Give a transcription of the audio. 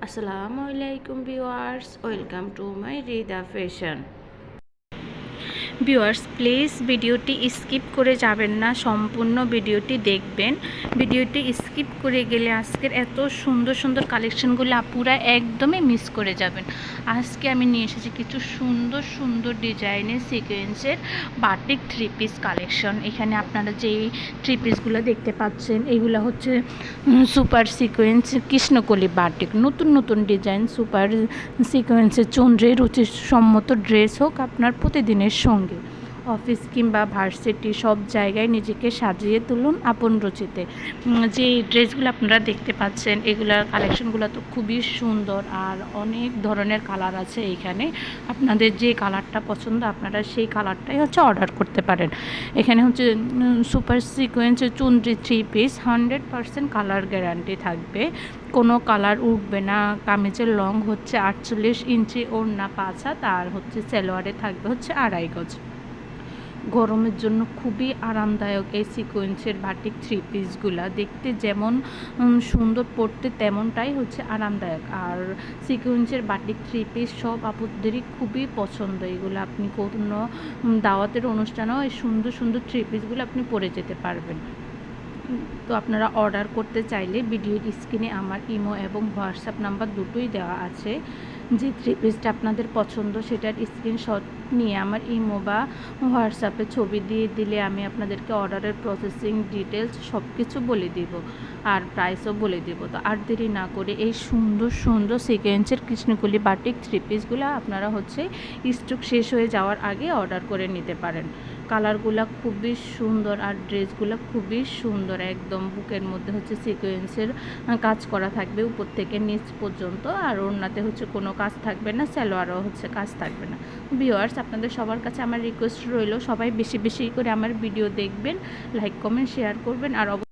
আসসালামু আলাইকুম viewers welcome to my Rida fashion Viewers, please ভিডিওটি স্কিপ করে যাবেন না, সম্পূর্ণ ভিডিওটি দেখবেন। ভিডিওটি স্কিপ করে গেলে আজকের এত সুন্দর সুন্দর কালেকশনগুলো আপুরা একদমই মিস করে যাবেন। আজকে আমি নিয়ে এসেছি কিছু সুন্দর সুন্দর ডিজাইনের সিকোয়েন্সের বাটিক থ্রি পিস কালেকশন। এখানে আপনারা যে থ্রি পিসগুলো দেখতে পাচ্ছেন, এগুলো হচ্ছে সুপার সিকোয়েন্স কৃষ্ণকলি বাটিক। নতুন নতুন ডিজাইন, সুপার সিকোয়েন্সের চন্দ্রের রুচিসম্মত ড্রেস হোক, আপনার প্রতিদিনের সঙ্গে। thank you. অফিস কিংবা ভার্সিটি সব জায়গায় নিজেকে সাজিয়ে তুলুন আপন রুচিতে। যে ড্রেসগুলো আপনারা দেখতে পাচ্ছেন এগুলার কালেকশনগুলো তো খুবই সুন্দর আর অনেক ধরনের কালার আছে এইখানে আপনাদের যে কালারটা পছন্দ আপনারা সেই কালারটাই হচ্ছে অর্ডার করতে পারেন। এখানে হচ্ছে সুপার সিকোয়েন্সের চুনরি three piece hundred percent colour guarantee থাকবে। কোনো কালার উঠবে না, কামিজের লং হচ্ছে আটচল্লিশ ইঞ্চি, ওড়না পাঁচ হাত, আর হচ্ছে সালোয়ারে থাকবে হচ্ছে আড়াই গজ। গরমের জন্য খুবই আরামদায়ক এই সিকোয়েন্সের বাটিক থ্রি পিসগুলা দেখতে যেমন সুন্দর, পড়তে তেমনটাই হচ্ছে আরামদায়ক। আর সিকোয়েন্সের বাটিক থ্রি পিস সব আপুদেরই খুবই পছন্দ। এগুলো আপনি কোনো দাওয়াতের অনুষ্ঠানেও এই সুন্দর সুন্দর থ্রি পিসগুলো আপনি পরে যেতে পারবেন। তো আপনারা অর্ডার করতে চাইলে ভিডিওর স্ক্রিনে আমার ইমো এবং হোয়াটসঅ্যাপ নাম্বার দুটোই দেওয়া আছে। যে থ্রি পিসটা আপনাদের পছন্দ সেটার স্ক্রিনশট নিয়ে আমার ইমো বা হোয়াটসঅ্যাপে ছবি দিয়ে দিলে আমি আপনাদেরকে অর্ডারের প্রসেসিং ডিটেলস সব কিছু বলে দিব আর প্রাইসও বলে দিব। তো আর দেরি না করে এই সুন্দর সুন্দর সিকোয়েন্সের কৃষ্ণকুলি বাটিক থ্রি পিসগুলো আপনারা হচ্ছে স্টক শেষ হয়ে যাওয়ার আগে অর্ডার করে নিতে পারেন। কালারগুলো খুবই সুন্দর আর ড্রেসগুলো খুবই সুন্দর। একদম বুকের মধ্যে হচ্ছে সিকোয়েন্সের কাজ করা থাকবে উপর থেকে নিচ পর্যন্ত। আর ওড়নাতে হচ্ছে কোনো কাজ থাকবে না স্যালোয়ারও হচ্ছে কাজ থাকবে না। ভিওয়ার্স আপনাদের সবার কাছে আমার রিকোয়েস্ট রইল, সবাই বেশি বেশি করে আমার ভিডিও দেখবেন লাইক কমেন্ট শেয়ার করবেন। আর